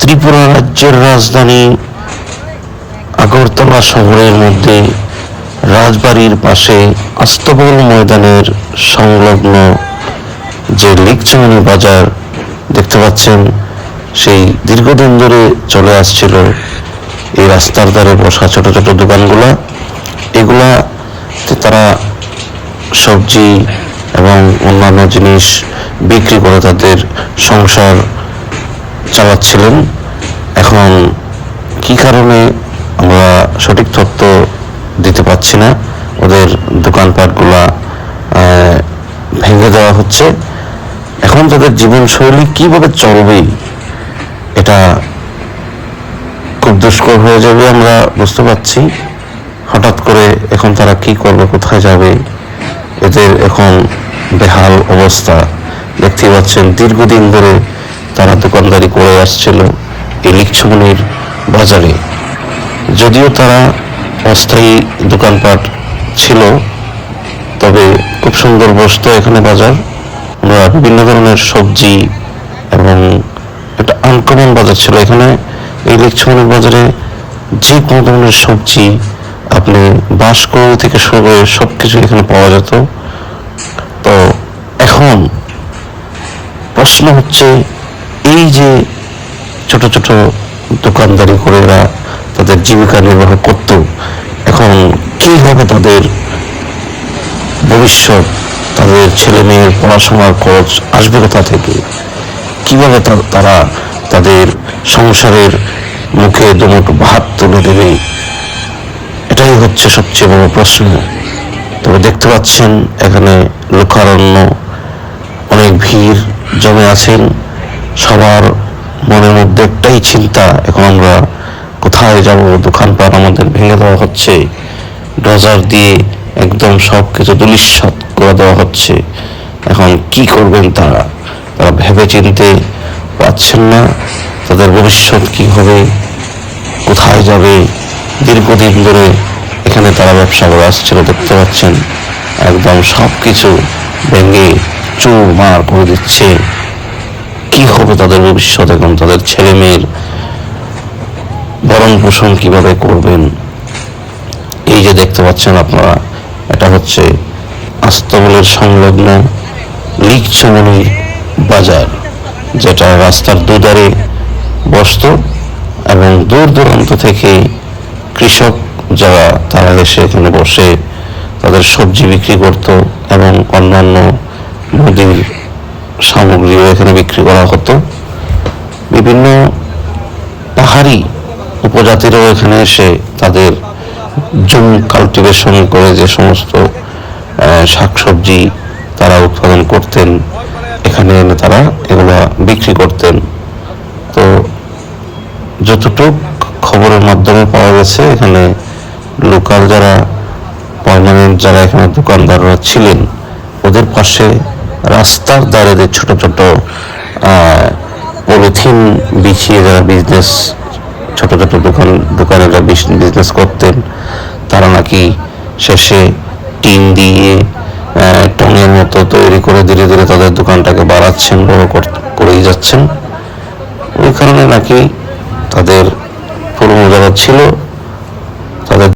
ত্রিপুরা রাজ্যের রাজধানী আগরতলা শহরের মধ্যে রাজবাড়ির পাশে আস্তবল ময়দানের সংলগ্ন যে লিকচমনি বাজার দেখতে পাচ্ছেন, সেই দীর্ঘদিন ধরে চলে আসছিল এই রাস্তার ধারে বসা ছোট ছোট দোকানগুলা। এগুলাতে তারা সবজি এবং অন্যান্য জিনিস বিক্রি করে তাদের সংসার চালাচ্ছিলেন। এখন কি কারণে আমরা সঠিক তথ্য দিতে পারছি না? ওদের দোকানপাটগুলা ভেঙে দেওয়া হচ্ছে। এখন তাদের জীবনশৈলী কীভাবে চলবে, এটা খুব দুষ্কর হয়ে যাবে আমরা বুঝতে পারছি। হঠাৎ করে এখন তারা কি করবে, কোথায় যাবে, এদের এখন বেহাল অবস্থা। দেখতে পাচ্ছেন, দীর্ঘদিন ধরে তারা দোকানদারি করে আসছিল এই লিকছমনির বাজারে। যদিও তারা অস্থায়ী দোকানপাট ছিল, তবে খুব সুন্দর বসতো এখানে বাজার। আমরা বিভিন্ন ধরনের সবজি এবং একটা আনকমন বাজার ছিল। এখানে এই লিকছমনির বাজারে যে কোনো ধরনের সবজি আপনি বাঁশকৌড়ি থেকে শুরু করে সব কিছু এখানে পাওয়া যেত। তো এখন প্রশ্ন হচ্ছে যে ছোট ছোট দোকানদারি করে এরা তাদের জীবিকা নির্বাহ করত, এখন কি হবে তাদের ভবিষ্যৎ? তাদের ছেলে মেয়ের পড়াশোনার খরচ আসবে কোথা থেকে? কীভাবে তারা তাদের সংসারের মুখে দুমুঠো ভাত তুলে দেবে? এটাই হচ্ছে সবচেয়ে বড় প্রশ্ন। তবে দেখতে পাচ্ছেন, এখানে লোকারণ্য, অনেক ভিড় জমে আছেন। সবার মনের মধ্যে একটাই চিন্তা, এখন আমরা কোথায় যাব? দোকানপাট আমাদের ভেঙে দেওয়া হচ্ছে। ডজার দিয়ে একদম সব কিছু দুলিশ্বাত করে দেওয়া হচ্ছে। এখন কি করবেন তারা? তারা ভেবে চিনতে পাচ্ছেন না। তাদের ভবিষ্যৎ কি হবে? কোথায় যাবে? দীর্ঘদিন ধরে এখানে তারা ব্যবসা করে আসছিল, দেখতে পাচ্ছেন। একদম সব কিছু ভেঙে চুর মার করে দিচ্ছে। কি হবে তাদের ভবিষ্যৎ এখন? তাদের ছেলে মেয়ের ভরণ পোষণ কীভাবে করবেন? এই যে দেখতে পাচ্ছেন আপনারা, এটা হচ্ছে আস্তবলের সংলগ্ন লিকচমনি বাজার, যেটা রাস্তার দুধারে বসত এবং দূর দূরান্ত থেকে কৃষক যারা, তারা এসে এখানে বসে তাদের সবজি বিক্রি করত এবং অন্যান্য মুদির সামগ্রীও এখানে বিক্রি করা হতো। বিভিন্ন পাহাড়ি উপজাতিরাও এখানে এসে তাদের জুম কাল্টিভেশন করে যে সমস্ত শাকসবজি তারা উৎপাদন করতেন, এখানে এনে তারা এগুলো বিক্রি করতেন। তো যতটুক খবরের মাধ্যমে পাওয়া গেছে, এখানে লোকাল যারা পার্মানেন্ট যারা এখানে দোকানদাররা ছিলেন, ওদের পাশে রাস্তার ধারে যে ছোট ছোট পলিথিন বিছিয়ে যারা বিজনেস ছোট ছোট দোকান, দোকানেরা বিজনেস করতেন, তারা নাকি শেষে টিন দিয়ে টনের মতো তৈরি করে ধীরে ধীরে তাদের দোকানটাকে বাড়াচ্ছেন, বড় কর- করেই যাচ্ছেন। ওই কারণে নাকি তাদের পুরনো যারা ছিল